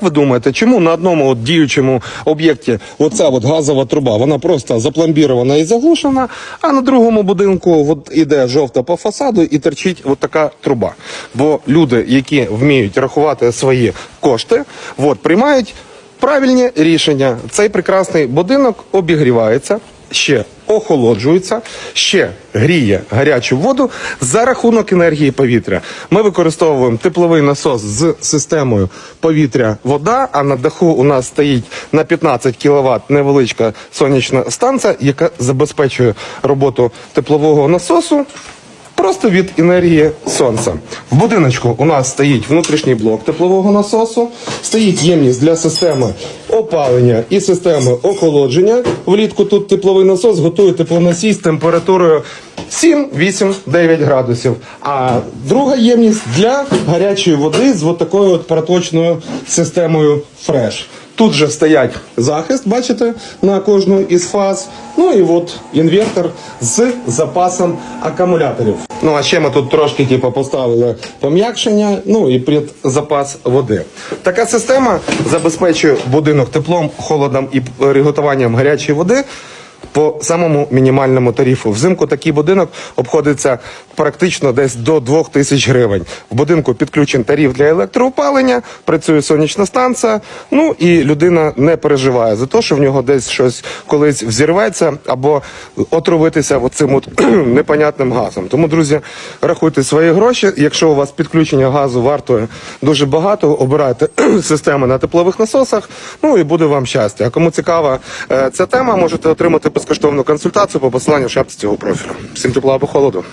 Ви думаєте, чому на одному от діючому об'єкті оця от газова труба, вона просто запломбірована і заглушена, а на другому будинку от іде жовта по фасаду і терчить от така труба. Бо люди, які вміють рахувати свої кошти, от, приймають правильні рішення. Цей прекрасний будинок обігрівається, ще охолоджується, ще гріє гарячу воду за рахунок енергії повітря. Ми використовуємо тепловий насос з системою повітря-вода, а на даху у нас стоїть на 15 кВт невеличка сонячна станція, яка забезпечує роботу теплового насосу. Просто від енергії сонця. В будиночку у нас стоїть внутрішній блок теплового насосу, стоїть ємність для системи опалення і системи охолодження. Влітку тут тепловий насос готує теплоносій з температурою 7, 8, 9 градусів. А друга ємність для гарячої води з такою от проточною системою фреш. Тут же стоять захист, бачите, на кожну із фаз. Ну і от інвертор з запасом акумуляторів. Ну а ще ми тут трошки типу, поставили пом'якшення, ну і предзапас води. Така система забезпечує будинок теплом, холодом і приготуванням гарячої води. По самому мінімальному тарифу. Взимку такий будинок обходиться практично десь до 2 тисяч гривень. В будинку підключен тариф для електроопалення, працює сонячна станція. Ну і людина не переживає за те, що в нього десь щось колись взірветься або отруитися оцим от непонятним газом. Тому, друзі, рахуйте свої гроші. Якщо у вас підключення газу вартує дуже багато, обирайте системи на теплових насосах. Ну і буде вам щастя. А кому цікава е, ця тема, можете отримати безкоштовну консультацію по посиланню в шапці цього профілю. Всім тепла або холоду.